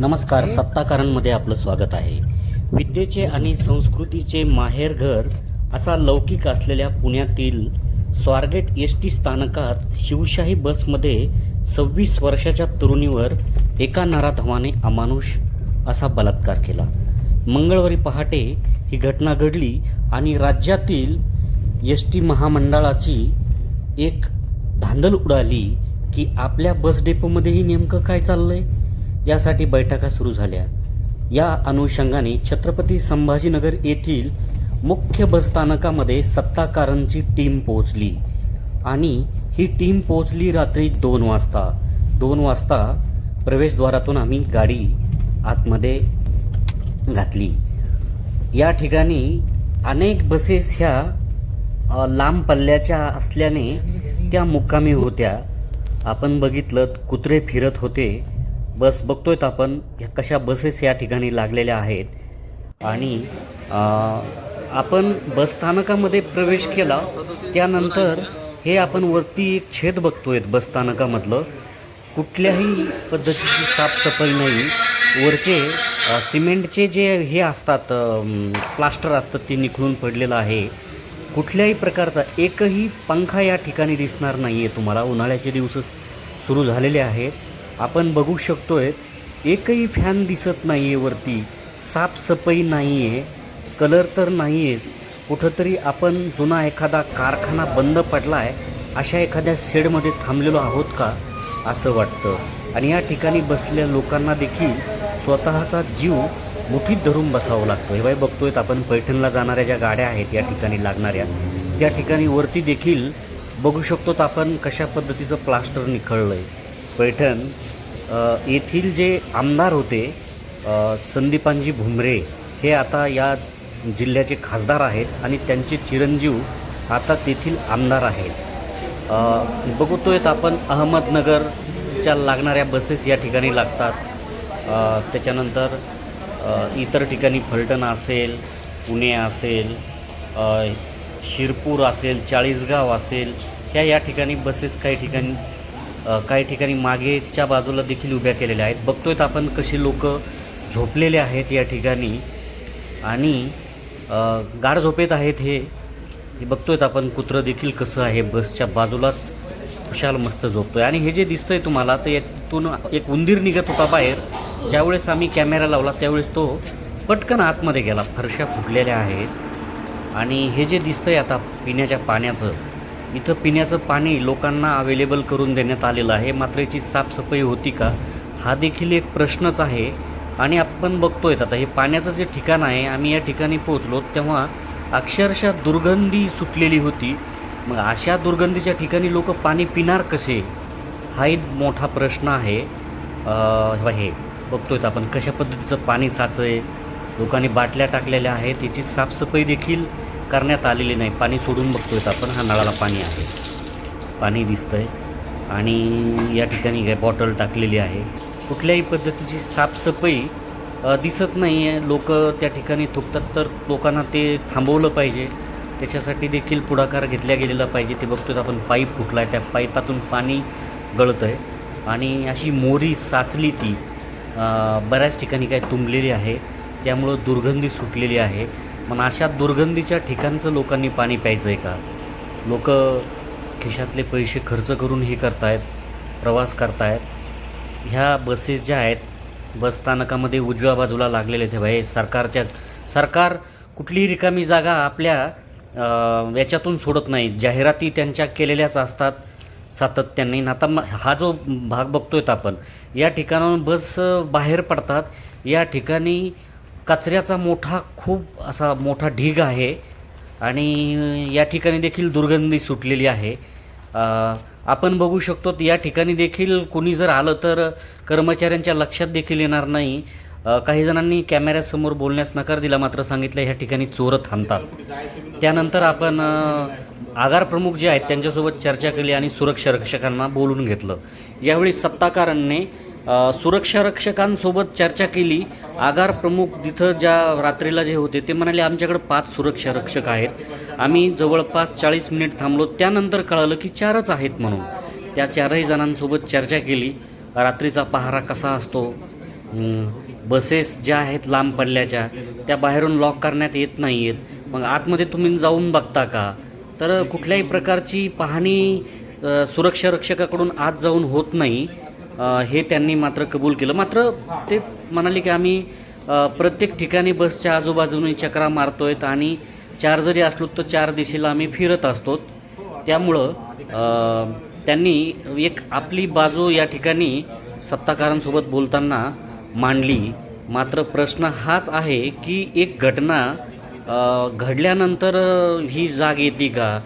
नमस्कार सत्ताकारांमध्ये आपलं स्वागत आहे. विद्येचे आणि संस्कृतीचे माहेरघर असा लौकिक असलेल्या पुण्यातील स्वारगेट एस टी स्थानकात शिवशाही बसमध्ये सव्वीस वर्षाच्या तरुणीवर एका नराधमाने अमानुष असा बलात्कार केला. मंगळवारी पहाटे ही घटना घडली आणि राज्यातील एस टी महामंडळाची एक धांदल उडाली की आपल्या बस डेपोमध्येही नेमकं काय चाललंय? यासाठी बैठका सुरू झाल्या. या अनुषंगाने छत्रपती संभाजीनगर येथील मुख्य बसस्थानकामध्ये सत्ताकारांची टीम पोहोचली आणि ही टीम पोहोचली रात्री दोन वाजता. दोन वाजता प्रवेशद्वारातून आम्ही गाडी आतमध्ये घातली. या ठिकाणी अनेक बसेस ह्या लांब पल्ल्याच्या असल्याने त्या मुक्कामी होत्या. आपण बघितलं कुत्रे फिरत होते. बस बघतोयत आपण ह्या कशा बसेस या ठिकाणी लागलेल्या आहेत. आणि आपण बसस्थानकामध्ये प्रवेश केला त्यानंतर हे आपण वरती एक छेद बघतोय बसस्थानकामधलं कुठल्याही पद्धतीची साफसफाई नाही. वरचे सिमेंटचे जे हे असतात प्लास्टर असतं ते निखळून पडलेलं आहे. कुठल्याही प्रकारचा एकही पंखा या ठिकाणी दिसणार नाही आहे तुम्हाला. उन्हाळ्याचे दिवस सुरू झालेले आहेत. आपण बघू शकतोय एकही फॅन दिसत नाही आहे वरती साफसफाई नाही आहे कलर तर नाही आहे कुठंतरी आपण जुना एखादा कारखाना बंद पडला आहे अशा एखाद्या शेडमध्ये थांबलेलो आहोत का असं वाटतं. आणि या ठिकाणी बसलेल्या लोकांना देखील स्वतःचा जीव मुठीत धरून बसावं लागतं. हे बाई बघतोय आपण पैठणला जाणाऱ्या ज्या गाड्या आहेत या ठिकाणी लागणाऱ्या त्या ठिकाणी वरती देखील बघू शकतो आपण कशा पद्धतीचं प्लास्टर निखळलं आहे पैठण येथील जे आमदार होते संदीपांजी भुमरे हे आता या जिल्ह्याचे खासदार आहेत आणि त्यांचे चिरंजीव आता तेथील आमदार आहेत. बघतोयत आपण अहमदनगरच्या लागणाऱ्या बसेस या ठिकाणी लागतात. त्याच्यानंतर इतर ठिकाणी फलटण असेल पुणे असेल शिरपूर असेल चाळीसगाव असेल ह्या या ठिकाणी बसेस काही ठिकाणी काही ठिकाणी मागेच्या बाजूला देखील उभ्या केलेल्या आहेत. बघतोय आपण कशी लोक झोपलेले आहेत या ठिकाणी. आणि गाढ झोपेत आहेत हे. हे बघतोय आपण कुत्रं देखील कसं आहे. बसच्या बाजूलाच खुशाल मस्त झोपतोय. आणि हे जे दिसतंय तुम्हाला तर यातून एक उंदीर निघत होता बाहेर. ज्यावेळेस आम्ही कॅमेरा लावला त्यावेळेस तो पटकन आतमध्ये गेला. फरशा फुटलेल्या आहेत. आणि हे जे दिसतंय आता पिण्याच्या पाण्याचं इथं पिण्याचं पाणी लोकांना अवेलेबल करून देण्यात आलेलं आहे. मात्र याची साफसफाई होती का? हा देखील एक प्रश्नच आहे. आणि आपण बघतोय आता हे पाण्याचं जे ठिकाण आहे आम्ही या ठिकाणी पोहोचलो तेव्हा अक्षरशः दुर्गंधी सुटलेली होती. मग अशा दुर्गंधीच्या ठिकाणी लोक पाणी पिणार कसे? हा एक मोठा प्रश्न आहे. हे बघतो हे बघतोय आपण कशा पद्धतीचं पाणी साचंय लोकांनी बाटल्या टाकलेल्या आहेत. त्याची साफसफाई देखील करण्यात आलेली नाही. पाणी सोडून बघतोय आपण. हा नळाला पाणी आहे. पाणी दिसतंय. आणि या ठिकाणी काय बॉटल टाकलेली आहे. कुठल्याही पद्धतीची साफसफाई दिसत नाही आहे लोक त्या ठिकाणी थुकतात तर लोकांना ते थांबवलं पाहिजे. त्याच्यासाठी देखील पुढाकार घेतला गेलेला पाहिजे. ते बघतोय आपण पाईप फुटला आहे त्या पाईपातून पाणी गळतं आहे आणि अशी मोरी साचली ती बऱ्याच ठिकाणी काय तुंबलेली आहे. त्यामुळं दुर्गंधी सुटलेली आहे. मग अशा दुर्गंधीच्या ठिकाणचं लोकांनी पाणी प्यायचं आहे का? लोक खिशातले पैसे खर्च करून हे करतायत प्रवास करतायत. ह्या बसेस ज्या आहेत बसस्थानकामध्ये उजव्या बाजूला लागलेले आहेत भाई सरकारच्या सरकार कुठलीही रिकामी जागा आपल्या याच्यातून सोडत नाही. जाहिराती त्यांच्या केलेल्याच असतात सातत्याने. आता म- हा जो भाग बघतोय आपण या ठिकाणाहून बस बाहेर पडतात. या ठिकाणी कचऱ्याचा मोठा खूप असा मोठा ढीग आहे. आणि या ठिकाणी देखील दुर्गंधी सुटलेली आहे. आपण बघू शकतो या ठिकाणी देखील कोणी जर आलं तर कर्मचाऱ्यांच्या लक्षात देखील येणार नाही. काही जणांनी कॅमेऱ्यासमोर बोलण्यास नकार दिला मात्र सांगितलं ह्या ठिकाणी चोरं थांबतात. त्यानंतर आपण आगार प्रमुख जे आहेत त्यांच्यासोबत चर्चा केली आणि सुरक्षा रक्षकांना बोलून घेतलं. यावेळी सत्ताकारांनी सुरक्षा रक्षकांसोबत चर्चा केली. आगार प्रमुख तिथं ज्या रात्रीला जे होते ते म्हणाले आमच्याकडे पाच सुरक्षा रक्षक आहेत. आम्ही जवळपास चाळीस मिनिट थांबलो. त्यानंतर कळालं की चारच आहेत म्हणून. त्या चारही जणांसोबत चर्चा केली. रात्रीचा पहारा कसा असतो? बसेस ज्या आहेत लांब पडल्याच्या त्या बाहेरून लॉक करण्यात येत नाही आहेत मग आतमध्ये तुम्ही जाऊन बघता का? तर कुठल्याही प्रकारची पाहणी सुरक्षा रक्षकाकडून आत जाऊन होत नाही. हे त्यांनी मात्र कबूल केलं. मात्र ते म्हणाले की आम्ही प्रत्येक ठिकाणी बसच्या आजूबाजूने चक्रा आहेत आणि चार जरी असलो तर चार दिशेला आम्ही फिरत असतो. त्यामुळं त्यांनी एक आपली बाजू या ठिकाणी सत्ताकारांसोबत बोलताना मांडली. मात्र प्रश्न हाच आहे की एक घटना घडल्यानंतर ही जाग येते का?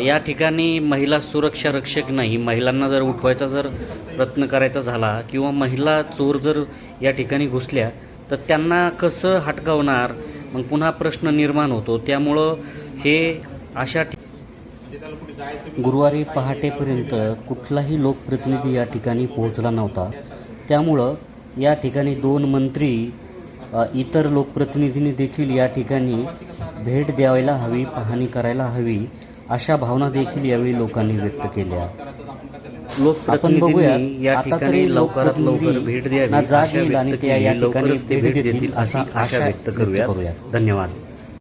या ठिकाणी महिला सुरक्षा रक्षक नाही. महिलांना जर उठवायचा जर प्रयत्न करायचा झाला किंवा महिला चोर जर या ठिकाणी घुसल्या तर त्यांना कसं हटकावणार? मग पुन्हा प्रश्न निर्माण होतो. त्यामुळं हे अशा गुरुवारी पहाटेपर्यंत कुठलाही लोकप्रतिनिधी या ठिकाणी पोहोचला नव्हता. त्यामुळं या ठिकाणी दोन मंत्री इतर लोकप्रतिनिधींनी देखील या ठिकाणी भेट द्यायला हवी पाहणी करायला हवी. अशा भावना देखील यावेळी लोकांनी व्यक्त केल्या. आपण बघूया या ठिकाणी लवकरात लवकर भेट द्यावी जाग येईल आणि त्या या. ठिकाणी भेट देतील असा अशी आशा व्यक्त करूयात. धन्यवाद.